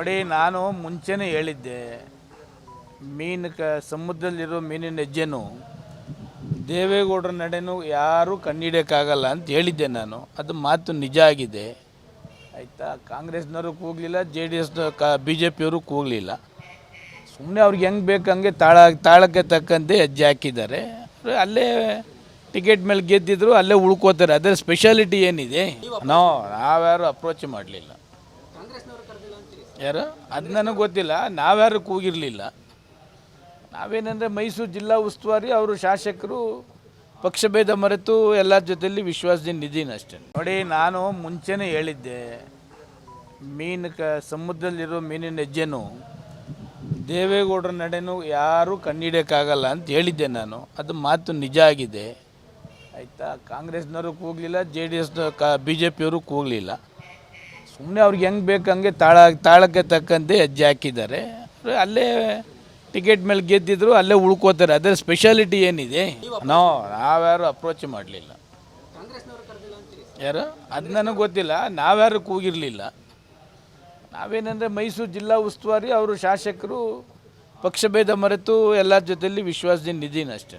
ನೋಡಿ ನಾನು ಮುಂಚೆನೇ ಹೇಳಿದ್ದೆ ಮೀನು ಕ ಸಮುದ್ರದಲ್ಲಿರೋ ಮೀನಿನ ಹೆಜ್ಜೆನು ದೇವೇಗೌಡರ ನಡೆನೂ ಯಾರೂ ಕಣ್ಣಿಡೋಕ್ಕಾಗಲ್ಲ ಅಂತ ಹೇಳಿದ್ದೆ ನಾನು. ಅದು ಮಾತು ನಿಜ ಆಗಿದೆ. ಆಯಿತಾ? ಕಾಂಗ್ರೆಸ್ನವರು ಕೂಗಲಿಲ್ಲ ಜೆ ಡಿ ಎಸ್ನ ಕ ಬಿ ಜೆ ಪಿಯವರು ಕೂಗಲಿಲ್ಲ. ಸುಮ್ಮನೆ ಅವ್ರಿಗೆ ಹೆಂಗೆ ಬೇಕು ಹಂಗೆ ತಾಳ ತಾಳಕ್ಕೆ ತಕ್ಕಂತೆ ಹೆಜ್ಜೆ ಹಾಕಿದ್ದಾರೆ. ಅಲ್ಲೇ ಟಿಕೆಟ್ ಮೇಲೆ ಗೆದ್ದಿದ್ರು ಅಲ್ಲೇ ಉಳ್ಕೋತಾರೆ. ಅದರ ಸ್ಪೆಷಾಲಿಟಿ ಏನಿದೆ? ನಾವು ನಾವ್ಯಾರು ಅಪ್ರೋಚ್ ಮಾಡಲಿಲ್ಲ. ಯಾರು? ಅದು ನನಗೆ ಗೊತ್ತಿಲ್ಲ. ನಾವ್ಯಾರು ಕೂಗಿರಲಿಲ್ಲ. ನಾವೇನಂದರೆ ಮೈಸೂರು ಜಿಲ್ಲಾ ಉಸ್ತುವಾರಿ, ಅವರು ಶಾಸಕರು ಪಕ್ಷಭೇದ ಮರೆತು ಎಲ್ಲರ ಜೊತೆಯಲ್ಲಿ ವಿಶ್ವಾಸದಿಂದ ಇದ್ದೀನಿ ಅಷ್ಟೇ. ನೋಡಿ, ನಾನು ಮುಂಚೆನೇ ಹೇಳಿದ್ದೆ, ಮೀನು ಕ, ಸಮುದ್ರದಲ್ಲಿರೋ ಮೀನಿನ ಹೆಜ್ಜೆನು ದೇವೇಗೌಡರ ನಡೆನೂ ಯಾರೂ ಕಣ್ಣಿಡೋಕ್ಕಾಗಲ್ಲ ಅಂತ ಹೇಳಿದ್ದೆ ನಾನು. ಅದು ಮಾತು ನಿಜ ಆಗಿದೆ. ಆಯಿತಾ? ಕಾಂಗ್ರೆಸ್ನವರು ಕೂಗಲಿಲ್ಲ, ಜೆ ಡಿ ಎಸ್ನ, ಕ, ಬಿ ಜೆ ಪಿಯವರು ಕೂಗಲಿಲ್ಲ. ಸುಮ್ಮನೆ ಅವ್ರಿಗೆ ಹೆಂಗೆ ಬೇಕು ಹಂಗೆ ತಾಳ, ತಾಳಕ್ಕೆ ತಕ್ಕಂತೆ ಹೆಜ್ಜೆ ಹಾಕಿದ್ದಾರೆ. ಅಲ್ಲೇ ಟಿಕೆಟ್ ಮೇಲೆ ಗೆದ್ದಿದ್ರು ಅಲ್ಲೇ ಉಳ್ಕೋತಾರೆ. ಅದರ ಸ್ಪೆಷಾಲಿಟಿ ಏನಿದೆ? ನಾವು ನಾವ್ಯಾರು ಅಪ್ರೋಚ್ ಮಾಡಲಿಲ್ಲ. ಯಾರು? ಅದು ನನಗೆ ಗೊತ್ತಿಲ್ಲ. ನಾವ್ಯಾರು ಕೂಗಿರಲಿಲ್ಲ. ನಾವೇನಂದರೆ ಮೈಸೂರು ಜಿಲ್ಲಾ ಉಸ್ತುವಾರಿ, ಅವರು ಶಾಸಕರು ಪಕ್ಷಭೇದ ಮರೆತು ಎಲ್ಲರ ಜೊತೆಯಲ್ಲಿ ವಿಶ್ವಾಸದಿಂದ ಇದ್ದೀನಿ ಅಷ್ಟೇ